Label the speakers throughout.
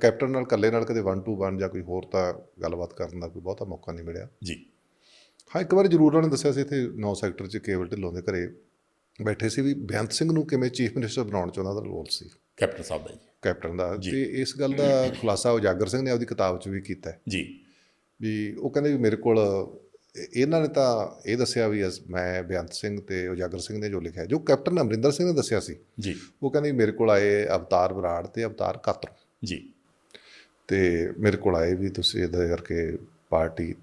Speaker 1: Captain ਨਾਲ ਇਕੱਲੇ ਨਾਲ ਕਦੇ 1 ਟੂ 1 ਜਾਂ ਕੋਈ ਹੋਰ ਤਾਂ ਗੱਲਬਾਤ ਕਰਨ ਦਾ ਕੋਈ ਬਹੁਤਾ ਮੌਕਾ ਨਹੀਂ ਮਿਲਿਆ।
Speaker 2: ਜੀ।
Speaker 1: ਹਾਂ ਇੱਕ ਵਾਰ ਜ਼ਰੂਰ ਉਹਨਾਂ ਨੇ ਦੱਸਿਆ ਸੀ ਇੱਥੇ 9 ਸੈਕਟਰ 'ਚ ਕੇਵਲ ਢਿੱਲੋਂ ਦੇ ਘਰੇ ਬੈਠੇ ਸੀ ਵੀ ਬੇਅੰਤ ਸਿੰਘ ਨੂੰ ਕਿਵੇਂ ਚੀਫ ਮਿਨਿਸਟਰ ਬਣਾਉਣ 'ਚ ਉਹਨਾਂ ਦਾ ਰੋਲ ਸੀ।
Speaker 2: ਕੈਪਟਨ ਸਾਹਿਬ ਦਾ ਜੀ।
Speaker 1: ਕੈਪਟਨ ਦਾ। ਤੇ ਇਸ ਗੱਲ ਦਾ ਖੁਲਾਸਾ ਉਜਾਗਰ ਸਿੰਘ ਨੇ ਆਪਦੀ ਕਿਤਾਬ 'ਚ ਵੀ ਕੀਤਾ
Speaker 2: ਜੀ।
Speaker 1: ਵੀ ਉਹ ਕਹਿੰਦੇ ਵੀ ਮੇਰੇ ਕੋਲ ਇਹ- ਇਹਨਾਂ ਨੇ ਤਾਂ ਇਹ ਦੱਸਿਆ ਵੀ ਮੈਂ ਬੇਅੰਤ ਸਿੰਘ ਤੇ ਉਜਾਗਰ ਸਿੰਘ ਨੇ ਜੋ ਲਿਖਿਆ ਜੋ ਕੈਪਟਨ ਅਮਰਿੰਦਰ ਸਿੰਘ ਨੇ ਦੱਸਿਆ ਸੀ।
Speaker 2: ਜੀ।
Speaker 1: ਉਹ ਕਹਿੰਦੇ ਮੇਰੇ ਕੋਲ ਆਏ ਅਵਤਾਰ ਬਰਾੜ ਤੇ ਅਵਤਾਰ ਕਾਤਰ।
Speaker 2: ਜੀ।
Speaker 1: ਤੇ ਮੇਰੇ ਕੋਲ ਆਏ ਵੀ ਤੁਸੀਂ ਇਹਦਾ ਕਰਕੇ ਪਾਰਟੀ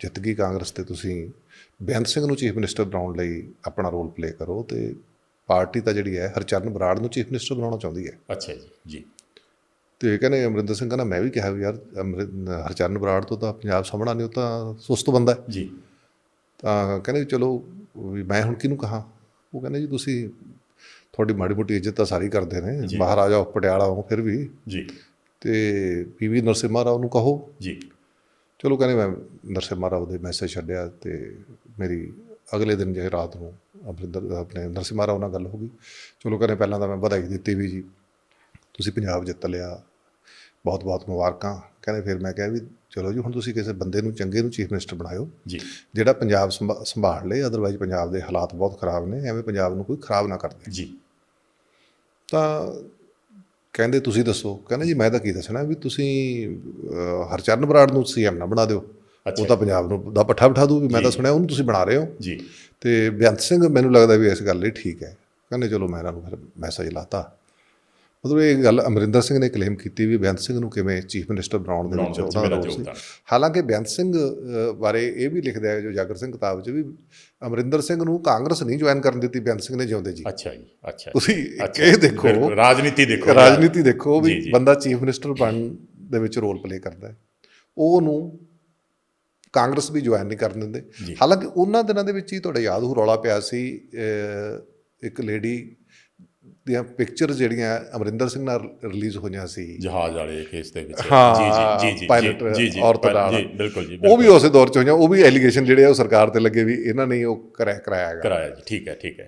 Speaker 1: ਜਿੱਤ ਗਈ ਕਾਂਗਰਸ ਤੇ ਤੁਸੀਂ ਬੇਅੰਤ ਸਿੰਘ ਨੂੰ ਚੀਫ ਮਿਨਿਸਟਰ ਬਣਾਉਣ ਲਈ ਆਪਣਾ ਰੋਲ ਪਲੇ ਕਰੋ ਤੇ ਪਾਰਟੀ ਤਾਂ ਜਿਹੜੀ ਹੈ ਹਰਚਰਨ ਬਰਾੜ ਨੂੰ ਚੀਫ ਮਿਨਿਸਟਰ ਬਣਾਉਣਾ ਚਾਹੁੰਦੀ ਹੈ।
Speaker 2: ਅੱਛਾ ਜੀ ਜੀ।
Speaker 1: ਤੇ ਕਹਿੰਦੇ ਅਮਰਿੰਦਰ ਸਿੰਘ ਕਹਿੰਦਾ ਮੈਂ ਵੀ ਕਿਹਾ ਵੀ ਯਾਰ ਹਰਚਰਨ ਬਰਾੜ ਤੋਂ ਤਾਂ ਪੰਜਾਬ ਸਾਹਮਣਾ ਨਹੀਂ ਉਹ ਤਾਂ ਸੁਸਤ ਬੰਦਾ ਹੈ।
Speaker 2: ਜੀ।
Speaker 1: ਤਾਂ ਕਹਿੰਦੇ ਚਲੋ ਵੀ ਮੈਂ ਹੁਣ ਕਿਹਨੂੰ ਕਹਾਂ? ਉਹ ਕਹਿੰਦੇ ਜੀ ਤੁਸੀਂ ਤੁਹਾਡੀ ਮਾੜੀ ਮੋਟੀ ਇੱਜ਼ਤ ਤਾਂ ਸਾਰੀ ਕਰਦੇ ਨੇ। ਮਹਾਰਾਜਾ of ਪਟਿਆਲਾ ਹੋ ਫਿਰ ਵੀ।
Speaker 2: ਜੀ।
Speaker 1: ਤੇ ਪੀਵੀ ਨਰਸਿਮਹਾ ਰਾਓ ਨੂੰ ਕਹੋ।
Speaker 2: ਜੀ।
Speaker 1: ਚਲੋ ਕਹਿੰਦੇ ਮੈਂ ਨਰਸਿਮਹਾ ਰਾਓ ਦੇ ਮੈਸੇਜ ਛੱਡਿਆ ਤੇ ਮੇਰੀ ਅਗਲੇ ਦਿਨ ਜੇ ਰਾਤ ਨੂੰ ਅਮਰਿੰਦਰ ਆਪਣੇ ਨਰਸਿਮਹਾ ਰਾਓ ਨਾਲ ਗੱਲ ਹੋ ਗਈ। ਚਲੋ ਕਹਿੰਦੇ ਪਹਿਲਾਂ ਤਾਂ ਮੈਂ ਵਧਾਈ ਦਿੱਤੀ ਵੀ ਜੀ। ਤੁਸੀਂ ਪੰਜਾਬ ਜਿੱਤ ਲਿਆ। ਬਹੁਤ ਬਹੁਤ ਮੁਬਾਰਕਾਂ। ਕਹਿੰਦੇ ਫਿਰ ਮੈਂ ਕਿਹਾ ਵੀ ਚਲੋ ਜੀ ਹੁਣ ਤੁਸੀਂ ਕਿਸੇ ਬੰਦੇ ਨੂੰ ਚੰਗੇ ਨੂੰ ਚੀਫ ਮਿਨਿਸਟਰ ਬਣਾਇਓ
Speaker 2: ਜੀ।
Speaker 1: ਜਿਹੜਾ ਪੰਜਾਬ ਸੰਭਾ- ਸੰਭਾਲ ਲੇ ਅਦਰਵਾਈਜ਼ ਪੰਜਾਬ ਦੇ ਹਾਲਾਤ ਬਹੁਤ ਖਰਾਬ ਨੇ ਐਵੇਂ ਪੰਜਾਬ ਨੂੰ ਕੋਈ ਖਰਾਬ ਨਾ ਕਰਦੇ
Speaker 2: ਜੀ।
Speaker 1: ਤਾਂ ਕਹਿੰਦੇ ਤੁਸੀਂ ਦੱਸੋ ਕਹਿੰਦੇ ਜੀ ਮੈਂ ਤਾਂ ਕੀ ਦੱਸਣਾ ਵੀ ਤੁਸੀਂ ਹਰਚਰਨ ਬਰਾੜ ਨੂੰ ਸੀਐਮ ਨਾ ਬਣਾ ਦਿਓ। ਉਹ ਤਾਂ ਪੰਜਾਬ ਨੂੰ ਦਾ ਪੱਠਾ ਬਿਠਾ ਦੂ ਵੀ ਮੈਂ ਤਾਂ ਸੁਣਿਆ ਉਹਨੂੰ ਤੁਸੀਂ ਬਣਾ ਰਹੇ ਹੋ।
Speaker 2: ਜੀ।
Speaker 1: ਤੇ ਬੇਅੰਤ ਸਿੰਘ ਮੈਨੂੰ ਲੱਗਦਾ ਵੀ ਇਸ ਗੱਲ ਲਈ ਠੀਕ ਹੈ। ਕਹਿੰਦੇ ਚਲੋ ਮੈਂ ਇਹਨਾਂ ਨੂੰ ਫਿਰ ਮੈਸੇਜ ਲਾਤਾ। ਮਤਲਬ ਇਹ ਗੱਲ ਅਮਰਿੰਦਰ ਸਿੰਘ ਨੇ ਕਲੇਮ ਕੀਤੀ ਵੀ ਬੇਅੰਤ ਸਿੰਘ ਨੂੰ ਕਿਵੇਂ ਚੀਫ ਮਿਨਿਸਟਰ ਬਣਾਉਣ ਦੇ ਵਿੱਚ ਉਹਦਾ ਰੋਲ ਸੀ। ਹਾਲਾਂਕਿ ਬੇਅੰਤ ਸਿੰਘ ਬਾਰੇ ਇਹ ਵੀ ਲਿਖਦਾ ਹੈ ਜੋ ਜਾਗਰ ਸਿੰਘ ਕਿਤਾਬ 'ਚ ਵੀ ਅਮਰਿੰਦਰ ਸਿੰਘ ਨੂੰ ਕਾਂਗਰਸ ਨਹੀਂ ਜੁਆਇਨ ਕਰਨ ਦਿੱਤੀ ਬੇਅੰਤ ਸਿੰਘ ਨੇ ਜਿਉਂਦੇ ਜੀ
Speaker 2: ਅੱਛਾ ਜੀ ਅੱਛਾ।
Speaker 1: ਤੁਸੀਂ ਇਹ ਦੇਖੋ
Speaker 2: ਰਾਜਨੀਤੀ ਦੇਖੋ
Speaker 1: ਰਾਜਨੀਤੀ ਦੇਖੋ ਵੀ। ਬੰਦਾ ਚੀਫ ਮਿਨਿਸਟਰ ਬਣਨ ਦੇ ਵਿੱਚ ਰੋਲ ਪਲੇ ਕਰਦਾ ਹੈ ਉਹ ਨੂੰ ਕਾਂਗਰਸ ਵੀ ਜੁਆਇਨ ਨਹੀਂ ਕਰਨ ਦਿੰਦੇ। ਹਾਲਾਂਕਿ ਉਹਨਾਂ ਦਿਨਾਂ ਦੇ ਵਿੱਚ ਹੀ ਤੁਹਾਡੇ ਯਾਦ ਹੋ ਰੌਲਾ ਪਿਆ ਸੀ ਇੱਕ ਲੇਡੀ ਦੀਆਂ ਪਿਕਚਰ ਜਿਹੜੀਆਂ ਅਮਰਿੰਦਰ ਸਿੰਘ ਨਾਲ ਰਿਲੀਜ਼ ਹੋਈਆਂ ਸੀ।
Speaker 2: ਜਹਾਜ਼ ਵਾਲੇ ਕੇਸ ਦੇ ਵਿੱਚ। ਜੀ ਜੀ ਜੀ ਜੀ
Speaker 1: ਪਾਇਲਟ
Speaker 2: ਜੀ ਜੀ
Speaker 1: ਔਰਤ।
Speaker 2: ਜੀ ਬਿਲਕੁਲ ਜੀ
Speaker 1: ਉਹ ਵੀ ਉਸੇ ਦੌਰ ਚ ਹੋਈਆਂ ਉਹ ਵੀ ਐਲੀਗੇਸ਼ਨ ਜਿਹੜੇ ਆ ਉਹ ਸਰਕਾਰ ਤੇ ਲੱਗੇ ਵੀ ਇਹਨਾਂ ਨੇ ਉਹ ਕਰਾਇਆ ਕਰਾਇਆ ਹੈਗਾ।
Speaker 2: ਕਰਾਇਆ ਜੀ ਠੀਕ ਹੈ ਠੀਕ ਹੈ।